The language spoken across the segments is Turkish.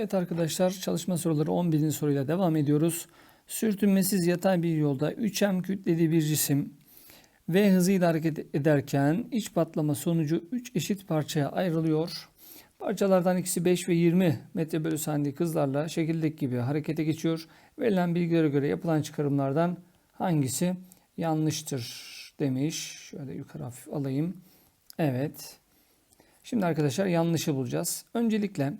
Evet arkadaşlar çalışma soruları 11. soruyla devam ediyoruz. Sürtünmesiz yatay bir yolda 3M kütleli bir cisim V hızıyla hareket ederken iç patlama sonucu 3 eşit parçaya ayrılıyor. Parçalardan ikisi 5 ve 20 metre bölü saniye hızlarla şekildeki gibi harekete geçiyor. Verilen bilgilere göre yapılan çıkarımlardan hangisi yanlıştır demiş. Şöyle yukarı hafif alayım. Evet. Şimdi arkadaşlar yanlışı bulacağız. Öncelikle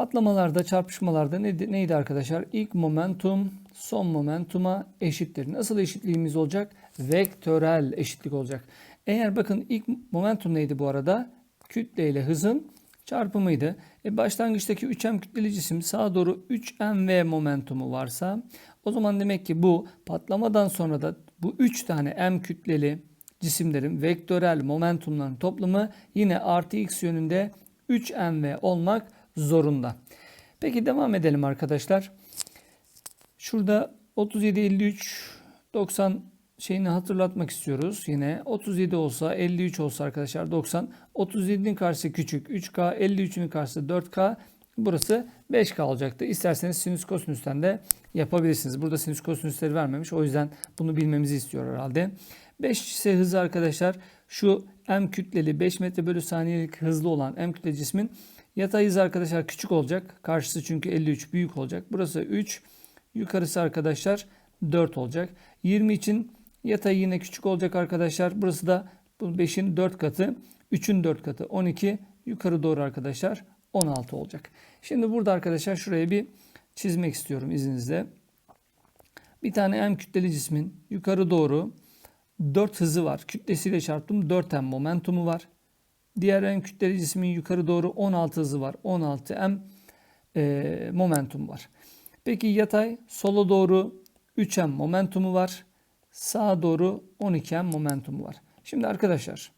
Patlamalarda, çarpışmalarda neydi, neydi arkadaşlar? İlk momentum son momentuma eşittir. Nasıl eşitliğimiz olacak? Vektörel eşitlik olacak. Eğer bakın ilk momentum neydi bu arada? Kütle ile hızın çarpımıydı. E başlangıçtaki 3m kütleli cisim sağa doğru 3mv momentumu varsa o zaman demek ki bu patlamadan sonra da bu 3 tane m kütleli cisimlerin vektörel momentumların toplamı yine artı x yönünde 3mv olmak zorunda. Peki devam edelim arkadaşlar. Şurada 37 53 90 şeyini hatırlatmak istiyoruz. Yine 37 olsa 53 olsa arkadaşlar 90. 37'nin karşısı küçük 3K 53'ün karşısı 4K. Burası 5K olacaktı. İsterseniz sinüs kosinüsten de yapabilirsiniz. Burada sinüs kosinüsleri vermemiş. O yüzden bunu bilmemizi istiyor herhalde. 5 ise hızı arkadaşlar şu m kütleli 5 metre bölü saniyelik hızlı olan m kütleli cismin Yatay hız arkadaşlar küçük olacak. Karşısı çünkü 53 büyük olacak. Burası 3. Yukarısı arkadaşlar 4 olacak. 20 için yatay yine küçük olacak arkadaşlar. Burası da bu 5'in 4 katı. 3'ün 4 katı 12. Yukarı doğru arkadaşlar 16 olacak. Şimdi burada arkadaşlar şuraya bir çizmek istiyorum izninizle. Bir tane m kütleli cismin yukarı doğru 4 hızı var. Kütlesiyle çarptım 4m momentumu var. Diğer en kütleli cismin yukarı doğru 16 hızı var. 16 m e, momentum var. Peki yatay sola doğru 3 m momentumu var. Sağa doğru 12 m momentumu var. Şimdi arkadaşlar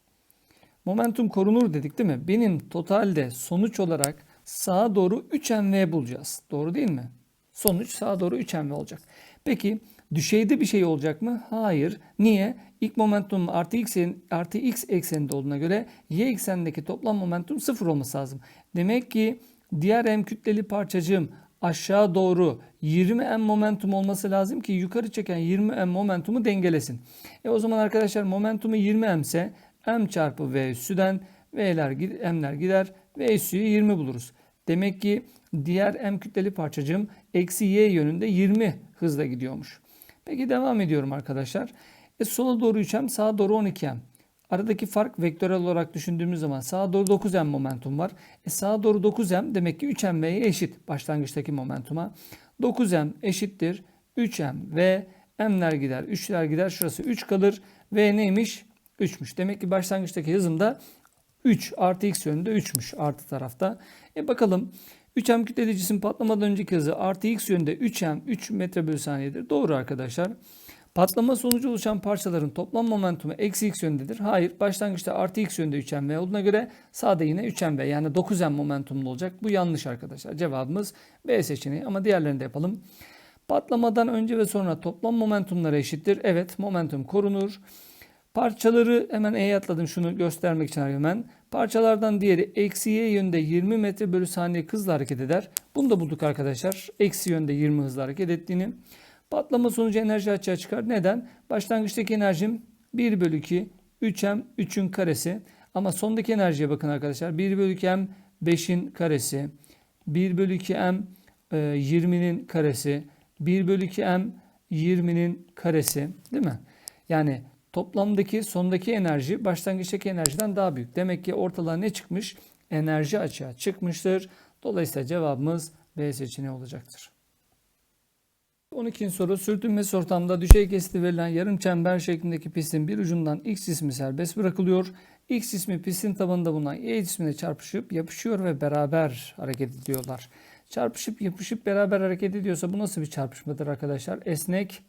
momentum korunur dedik değil mi? Benim totalde sonuç olarak sağa doğru 3 mv bulacağız. Doğru değil mi? Sonuç sağa doğru 3 mv olacak. Peki düşeyde bir şey olacak mı? Hayır. Niye? İlk momentum artı x, artı x ekseninde olduğuna göre y eksenindeki toplam momentum sıfır olması lazım. Demek ki diğer m kütleli parçacığım aşağı doğru 20 m momentum olması lazım ki yukarı çeken 20 m momentumu dengelesin. E o zaman arkadaşlar momentumu 20 m ise m çarpı v üssüden v'ler m'ler gider v üssüyü 20 buluruz. Demek ki diğer m kütleli parçacığım eksi y yönünde 20 hızla gidiyormuş. Peki devam ediyorum arkadaşlar. E sola doğru 3m, sağa doğru 12m. Aradaki fark vektörel olarak düşündüğümüz zaman sağa doğru 9m momentum var. E sağa doğru 9m demek ki 3mv'ye eşit başlangıçtaki momentuma. 9m eşittir 3m ve m'ler gider, 3'ler gider. Şurası 3 kalır. V neymiş? 3'müş. Demek ki başlangıçtaki hızımda 3 artı x yönünde 3'müş artı tarafta. E bakalım 3m kütleli cisim patlamadan önceki hızı artı x yönünde 3m 3 metre bölü saniyedir. Doğru arkadaşlar. Patlama sonucu oluşan parçaların toplam momentumu eksi x yönündedir. Hayır. Başlangıçta artı x yönünde 3mv olduğuna göre sağda yine 3mv yani 9m momentumlu olacak. Bu yanlış arkadaşlar. Cevabımız B seçeneği ama diğerlerini de yapalım. Patlamadan önce ve sonra toplam momentumları eşittir. Evet momentum korunur. Parçaları hemen E'ye atladım şunu göstermek için hemen. Parçalardan diğeri eksi y yönde 20 metre bölü saniye hızla hareket eder. Bunu da bulduk arkadaşlar. Eksi yönde 20 hızla hareket ettiğini. Patlama sonucu enerji açığa çıkar. Neden? Başlangıçtaki enerjim 1 bölü 2 3m 3'ün karesi. Ama sondaki enerjiye bakın arkadaşlar. 1 bölü 2 m 5'in karesi. 1 bölü 2 m 20'nin karesi. 1 bölü 2 m 20'nin karesi. Değil mi? Yani toplamdaki sondaki enerji başlangıçtaki enerjiden daha büyük. Demek ki ortalığa ne çıkmış? Enerji açığa çıkmıştır. Dolayısıyla cevabımız B seçeneği olacaktır. 12. soru sürtünmesi ortamda düşey kesiti verilen yarım çember şeklindeki pistin bir ucundan X cismi serbest bırakılıyor. X cismi pistin tabanında bulunan Y cismine çarpışıp yapışıyor ve beraber hareket ediyorlar. Çarpışıp yapışıp beraber hareket ediyorsa bu nasıl bir çarpışmadır arkadaşlar? Esnek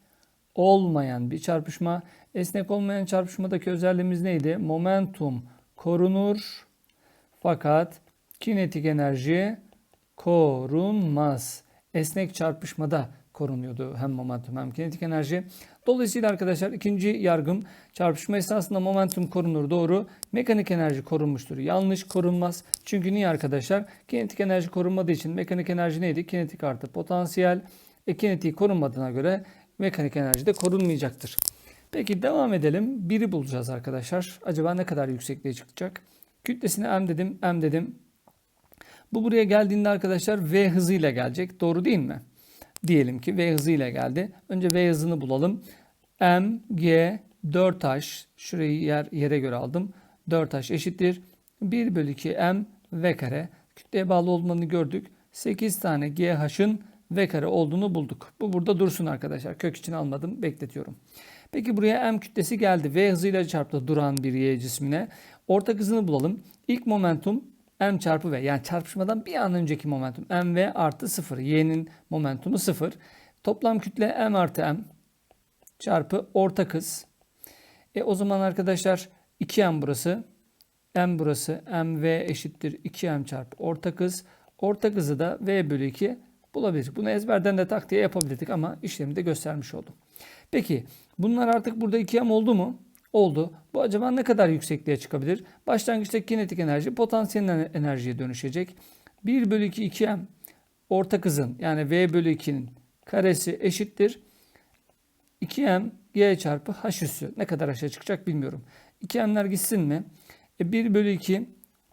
olmayan bir çarpışma. Esnek olmayan çarpışmadaki özelliğimiz neydi? Momentum korunur fakat kinetik enerji korunmaz. Esnek çarpışmada korunuyordu hem momentum hem kinetik enerji. Dolayısıyla arkadaşlar ikinci yargım çarpışma esnasında momentum korunur doğru. Mekanik enerji korunmuştur. Yanlış korunmaz. Çünkü niye arkadaşlar? Kinetik enerji korunmadığı için mekanik enerji neydi? Kinetik artı potansiyel. E kinetiği korunmadığına göre mekanik enerji de korunmayacaktır. Peki devam edelim. Biri bulacağız arkadaşlar. Acaba ne kadar yüksekliğe çıkacak? Kütlesine m dedim, m dedim. Bu buraya geldiğinde arkadaşlar v hızıyla gelecek. Doğru değil mi? Diyelim ki v hızıyla geldi. Önce v hızını bulalım. m, g, 4h. Şurayı yer, yere göre aldım. 4h eşittir. 1 bölü 2 m v kare. Kütleye bağlı olmanı gördük. 8 tane GH'ın v kare olduğunu bulduk. Bu burada dursun arkadaşlar. Kök için almadım. Bekletiyorum. Peki buraya m kütlesi geldi. V hızıyla çarptı duran bir y cismine. Ortak hızını bulalım. İlk momentum m çarpı v. Yani çarpışmadan bir an önceki momentum. mv artı 0. Y'nin momentumu 0. Toplam kütle m artı m çarpı ortak hız. E o zaman arkadaşlar 2m burası. m burası. mv eşittir 2m çarpı ortak hız. Ortak hızı da v bölü 2 bulabilir. Bunu ezberden de tak diye yapabilirdik ama işlemi de göstermiş oldum. Peki bunlar artık burada 2m oldu mu? Oldu. Bu acaba ne kadar yüksekliğe çıkabilir? Başlangıçta kinetik enerji potansiyel enerjiye dönüşecek. 1 bölü 2 2m ortak hızın yani v bölü 2'nin karesi eşittir. 2m g çarpı h üssü. Ne kadar aşağı çıkacak bilmiyorum. 2m'ler gitsin mi? E 1 bölü 2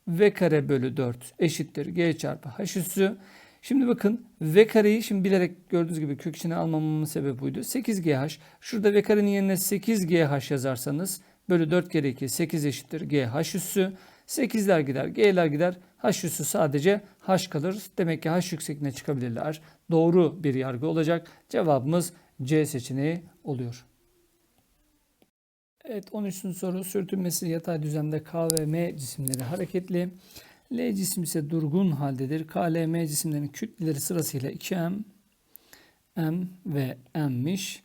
v kare bölü 4 eşittir g çarpı h üssü. Şimdi bakın v kareyi şimdi bilerek gördüğünüz gibi kök içine almamamın sebebi buydu. 8gh. Şurada v karenin yerine 8gh yazarsanız bölü 4 kere 2 8 eşittir gh üssü. 8'ler gider g'ler gider. h üssü sadece h kalır. Demek ki h yüksekliğine çıkabilirler. Doğru bir yargı olacak. Cevabımız C seçeneği oluyor. Evet 13. soru sürtünmesi yatay düzlemde K ve M cisimleri hareketli. L cisim ise durgun haldedir. K, L, M cisimlerinin kütleleri sırasıyla 2M, M ve M'miş.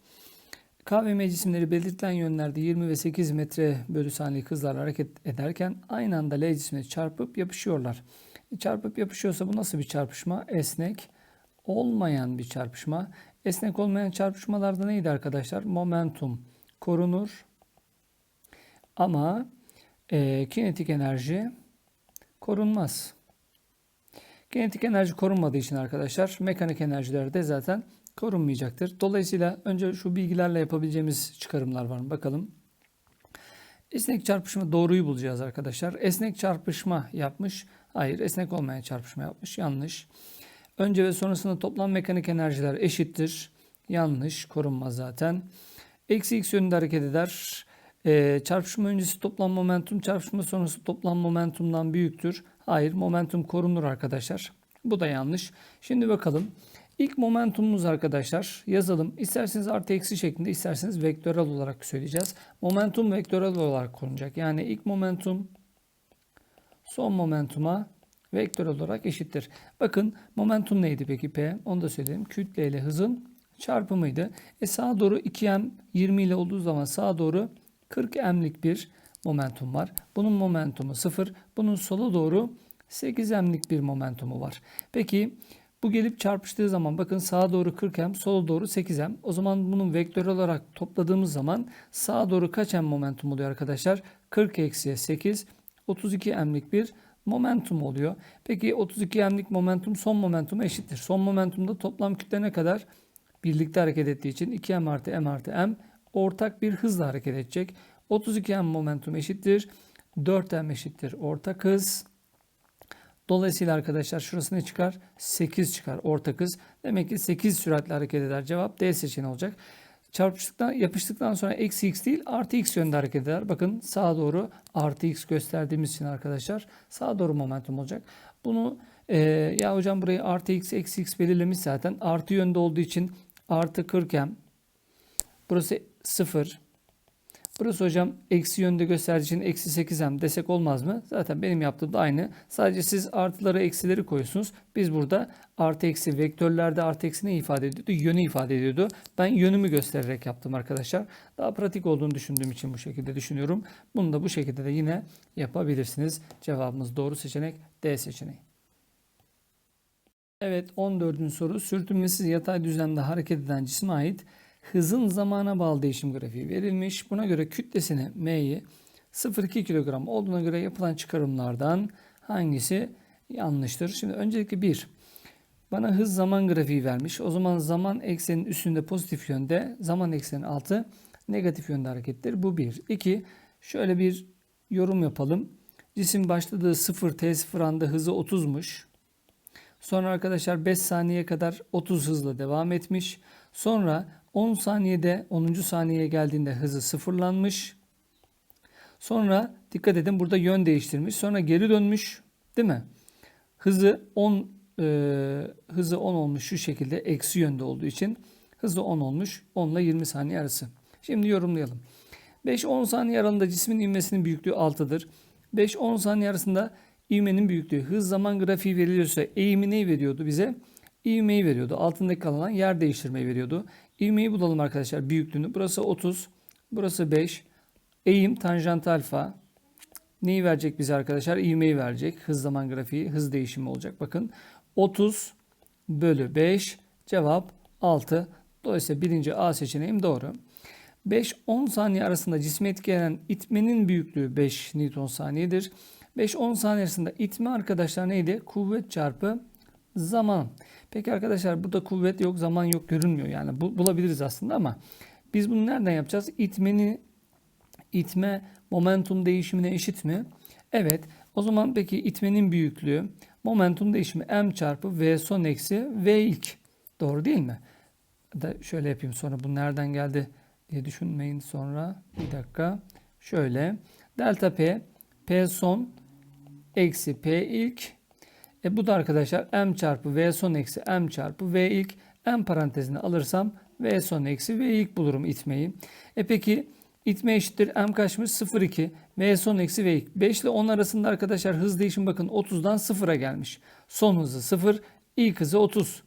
K ve M cisimleri belirtilen yönlerde 20 ve 8 metre bölü saniye hızlarla hareket ederken aynı anda L cismine çarpıp yapışıyorlar. Çarpıp yapışıyorsa bu nasıl bir çarpışma? Esnek olmayan bir çarpışma. Esnek olmayan çarpışmalarda neydi arkadaşlar? Momentum korunur ama e, kinetik enerji korunmaz. Kinetik enerji korunmadığı için arkadaşlar mekanik enerjiler de zaten korunmayacaktır. Dolayısıyla önce şu bilgilerle yapabileceğimiz çıkarımlar var mı? Bakalım. Esnek çarpışma doğruyu bulacağız arkadaşlar. Esnek çarpışma yapmış. Hayır esnek olmayan çarpışma yapmış. Yanlış. Önce ve sonrasında toplam mekanik enerjiler eşittir. Yanlış. Korunmaz zaten. Eksi x yönünde hareket eder. Ee, çarpışma öncesi toplam momentum çarpışma sonrası toplam momentumdan büyüktür. Hayır momentum korunur arkadaşlar. Bu da yanlış. Şimdi bakalım. İlk momentumumuz arkadaşlar yazalım. İsterseniz artı eksi şeklinde isterseniz vektörel olarak söyleyeceğiz. Momentum vektörel olarak korunacak. Yani ilk momentum son momentuma vektör olarak eşittir. Bakın momentum neydi peki P? Onu da söyleyeyim. Kütle ile hızın çarpımıydı. E sağa doğru 2m 20 ile olduğu zaman sağa doğru 40 m'lik bir momentum var. Bunun momentumu 0. Bunun sola doğru 8 m'lik bir momentumu var. Peki bu gelip çarpıştığı zaman bakın sağa doğru 40 m, sola doğru 8 m. O zaman bunun vektör olarak topladığımız zaman sağa doğru kaç m momentum oluyor arkadaşlar? 40 eksiye 8 32 m'lik bir momentum oluyor. Peki 32 m'lik momentum son momentum eşittir. Son momentumda toplam kütle ne kadar? Birlikte hareket ettiği için 2m artı m artı m ortak bir hızla hareket edecek. 32m momentum eşittir. 4m eşittir ortak hız. Dolayısıyla arkadaşlar şurası ne çıkar? 8 çıkar ortak hız. Demek ki 8 süratle hareket eder. Cevap D seçeneği olacak. Çarpıştıktan, yapıştıktan sonra eksi x değil artı x yönde hareket eder. Bakın sağa doğru artı x gösterdiğimiz için arkadaşlar sağa doğru momentum olacak. Bunu e, ya hocam burayı artı x eksi x belirlemiş zaten. Artı yönde olduğu için artı 40m. Burası 0. Burası hocam eksi yönde gösterdiği için eksi 8m desek olmaz mı? Zaten benim yaptığım da aynı. Sadece siz artıları eksileri koyuyorsunuz. Biz burada artı eksi vektörlerde artı eksi ne ifade ediyordu? Yönü ifade ediyordu. Ben yönümü göstererek yaptım arkadaşlar. Daha pratik olduğunu düşündüğüm için bu şekilde düşünüyorum. Bunu da bu şekilde de yine yapabilirsiniz. Cevabımız doğru seçenek D seçeneği. Evet 14. soru sürtünmesiz yatay düzlemde hareket eden cisme ait hızın zamana bağlı değişim grafiği verilmiş. Buna göre kütlesine M'yi 0,2 kilogram olduğuna göre yapılan çıkarımlardan hangisi yanlıştır? Şimdi öncelikle 1. Bana hız zaman grafiği vermiş. O zaman zaman eksenin üstünde pozitif yönde, zaman eksenin altı negatif yönde harekettir. Bu 1. 2. Şöyle bir yorum yapalım. Cisim başladığı 0 T0 anda hızı 30'muş. Sonra arkadaşlar 5 saniye kadar 30 hızla devam etmiş. Sonra 10 saniyede 10. saniyeye geldiğinde hızı sıfırlanmış. Sonra dikkat edin burada yön değiştirmiş. Sonra geri dönmüş. Değil mi? Hızı 10 e, hızı 10 olmuş şu şekilde eksi yönde olduğu için hızı 10 olmuş. 10 ile 20 saniye arası. Şimdi yorumlayalım. 5-10 saniye aralığında cismin ivmesinin büyüklüğü 6'dır. 5-10 saniye arasında ivmenin büyüklüğü hız zaman grafiği veriliyorsa eğimi neyi veriyordu bize? İvmeyi veriyordu. Altındaki kalan yer değiştirmeyi veriyordu. İvmeyi bulalım arkadaşlar büyüklüğünü. Burası 30. Burası 5. Eğim tanjant alfa. Neyi verecek bize arkadaşlar? İvmeyi verecek. Hız zaman grafiği, hız değişimi olacak. Bakın 30 bölü 5 cevap 6. Dolayısıyla birinci A seçeneğim doğru. 5-10 saniye arasında cisme etkilenen itmenin büyüklüğü 5 Newton saniyedir. 5-10 saniye arasında itme arkadaşlar neydi? Kuvvet çarpı zaman. Peki arkadaşlar burada kuvvet yok, zaman yok görünmüyor. Yani bu, bulabiliriz aslında ama biz bunu nereden yapacağız? İtmeni itme momentum değişimine eşit mi? Evet. O zaman peki itmenin büyüklüğü momentum değişimi m çarpı v son eksi v ilk. Doğru değil mi? Da şöyle yapayım sonra bu nereden geldi diye düşünmeyin sonra. Bir dakika. Şöyle. Delta P P son eksi P ilk. E bu da arkadaşlar M çarpı V son eksi M çarpı V ilk. M parantezine alırsam V son eksi V ilk bulurum itmeyi. E peki itme eşittir M kaçmış? 0,2. V son eksi V ilk. 5 ile 10 arasında arkadaşlar hız değişim bakın 30'dan 0'a gelmiş. Son hızı 0, ilk hızı 30.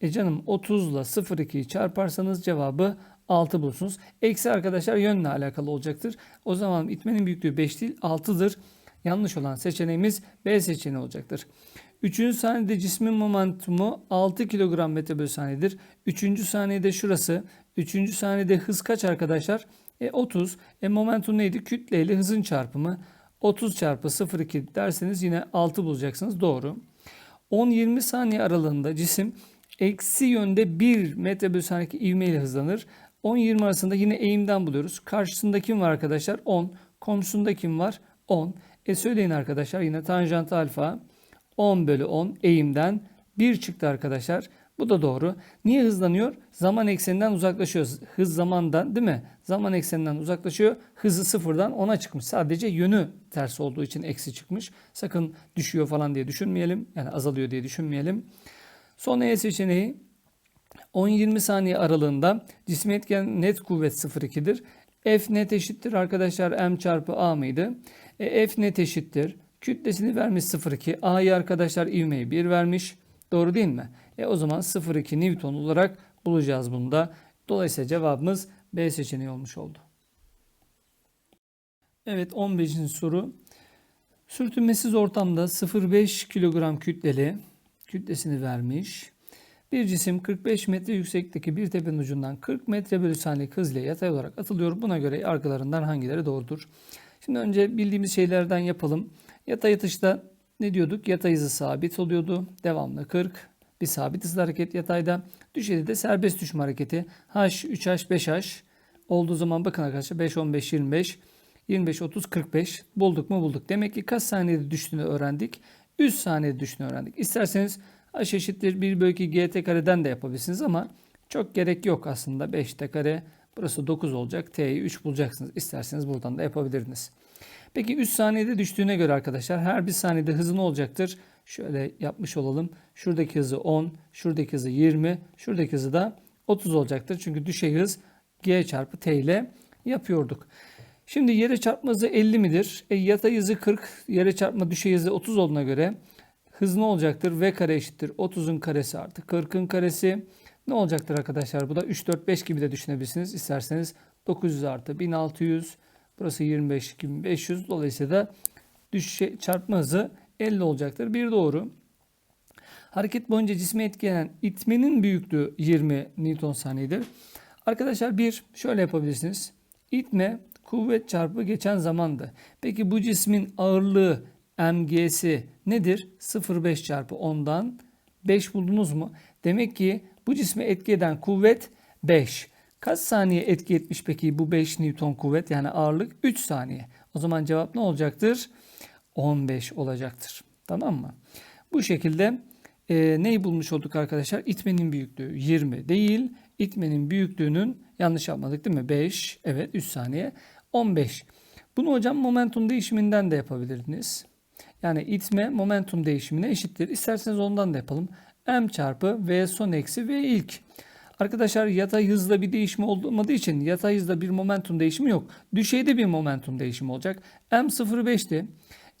E canım 30 ile 0,2'yi çarparsanız cevabı 6 bulursunuz. Eksi arkadaşlar yönle alakalı olacaktır. O zaman itmenin büyüklüğü 5 değil 6'dır. Yanlış olan seçeneğimiz B seçeneği olacaktır. Üçüncü saniyede cismin momentumu 6 kilogram metre bölü saniyedir. Üçüncü saniyede şurası. Üçüncü saniyede hız kaç arkadaşlar? E 30. E momentum neydi? Kütle ile hızın çarpımı. 30 çarpı 0,2 derseniz yine 6 bulacaksınız. Doğru. 10-20 saniye aralığında cisim eksi yönde 1 metre bölü saniye ivme ile hızlanır. 10-20 arasında yine eğimden buluyoruz. Karşısında kim var arkadaşlar? 10. Komşusunda kim var? 10. E söyleyin arkadaşlar yine tanjant alfa 10 bölü 10 eğimden 1 çıktı arkadaşlar. Bu da doğru. Niye hızlanıyor? Zaman ekseninden uzaklaşıyor. Hız zamandan değil mi? Zaman ekseninden uzaklaşıyor. Hızı sıfırdan 10'a çıkmış. Sadece yönü ters olduğu için eksi çıkmış. Sakın düşüyor falan diye düşünmeyelim. Yani azalıyor diye düşünmeyelim. Son E seçeneği 10-20 saniye aralığında cismi etken net kuvvet 0,2'dir. F net eşittir arkadaşlar m çarpı a mıydı? E, F net eşittir. Kütlesini vermiş 0,2. A'yı arkadaşlar ivmeyi 1 vermiş. Doğru değil mi? E o zaman 0,2 Newton olarak bulacağız bunu da. Dolayısıyla cevabımız B seçeneği olmuş oldu. Evet 15. soru. Sürtünmesiz ortamda 0,5 kilogram kütleli kütlesini vermiş. Bir cisim 45 metre yükseklikteki bir tepenin ucundan 40 metre bölü saniye hızla yatay olarak atılıyor. Buna göre arkalarından hangileri doğrudur? Şimdi önce bildiğimiz şeylerden yapalım. Yatay atışta ne diyorduk? Yatay hızı sabit oluyordu. Devamlı 40. Bir sabit hızlı hareket yatayda. Düşeyde de serbest düşme hareketi. H, 3H, 5H olduğu zaman bakın arkadaşlar 5, 15, 25, 25, 30, 45 bulduk mu bulduk. Demek ki kaç saniyede düştüğünü öğrendik. 3 saniyede düştüğünü öğrendik. İsterseniz h eşittir 1 bölü 2 gt kareden de yapabilirsiniz ama çok gerek yok aslında. 5t kare burası 9 olacak. t'yi 3 bulacaksınız. İsterseniz buradan da yapabilirdiniz. Peki 3 saniyede düştüğüne göre arkadaşlar her bir saniyede hızı ne olacaktır? Şöyle yapmış olalım. Şuradaki hızı 10, şuradaki hızı 20, şuradaki hızı da 30 olacaktır. Çünkü düşey hız g çarpı t ile yapıyorduk. Şimdi yere çarpma hızı 50 midir? E, yatay hızı 40, yere çarpma düşey hızı 30 olduğuna göre hız ne olacaktır? V kare eşittir 30'un karesi artı 40'ın karesi. Ne olacaktır arkadaşlar? Bu da 3, 4, 5 gibi de düşünebilirsiniz. İsterseniz 900 artı 1600 Burası 25 500. Dolayısıyla da düşe, çarpma hızı 50 olacaktır. Bir doğru. Hareket boyunca cisme etkileyen itmenin büyüklüğü 20 Newton saniyedir. Arkadaşlar bir şöyle yapabilirsiniz. İtme kuvvet çarpı geçen zamandı. Peki bu cismin ağırlığı mg'si nedir? 0,5 çarpı 10'dan 5 buldunuz mu? Demek ki bu cisme etki eden kuvvet 5. Kaç saniye etki etmiş peki bu 5 Newton kuvvet yani ağırlık 3 saniye. O zaman cevap ne olacaktır? 15 olacaktır. Tamam mı? Bu şekilde e, neyi bulmuş olduk arkadaşlar? İtmenin büyüklüğü 20 değil. İtmenin büyüklüğünün yanlış yapmadık değil mi? 5. Evet 3 saniye. 15. Bunu hocam momentum değişiminden de yapabilirdiniz. Yani itme momentum değişimine eşittir. İsterseniz ondan da yapalım. M çarpı V son eksi V ilk. Arkadaşlar yatay hızla bir değişimi olmadığı için yatay hızda bir momentum değişimi yok. Düşeyde bir momentum değişimi olacak. M 0,5'ti.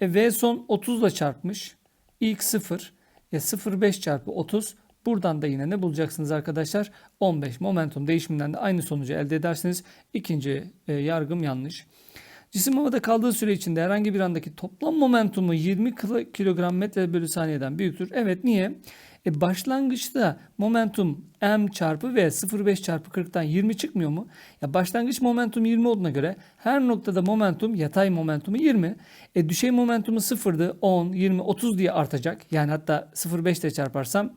E, v son 30 ile çarpmış. İlk 0. E, 0,5 çarpı 30. Buradan da yine ne bulacaksınız arkadaşlar? 15 momentum değişiminden de aynı sonucu elde edersiniz. İkinci e, yargım yanlış. Cisim havada kaldığı süre içinde herhangi bir andaki toplam momentumu 20 kilo- kilogram metre bölü saniyeden büyüktür. Evet niye? E başlangıçta momentum m çarpı v 0,5 çarpı 40'tan 20 çıkmıyor mu? Ya başlangıç momentum 20 olduğuna göre her noktada momentum yatay momentumu 20. E düşey momentumu 0'dı 10, 20, 30 diye artacak. Yani hatta 0,5 ile çarparsam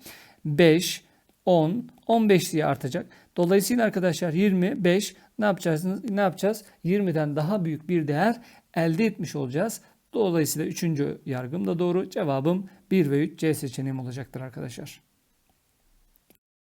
5, 10, 15 diye artacak. Dolayısıyla arkadaşlar 25 ne yapacaksınız? Ne yapacağız? 20'den daha büyük bir değer elde etmiş olacağız. Dolayısıyla üçüncü yargım da doğru. Cevabım 1 ve 3 C seçeneğim olacaktır arkadaşlar.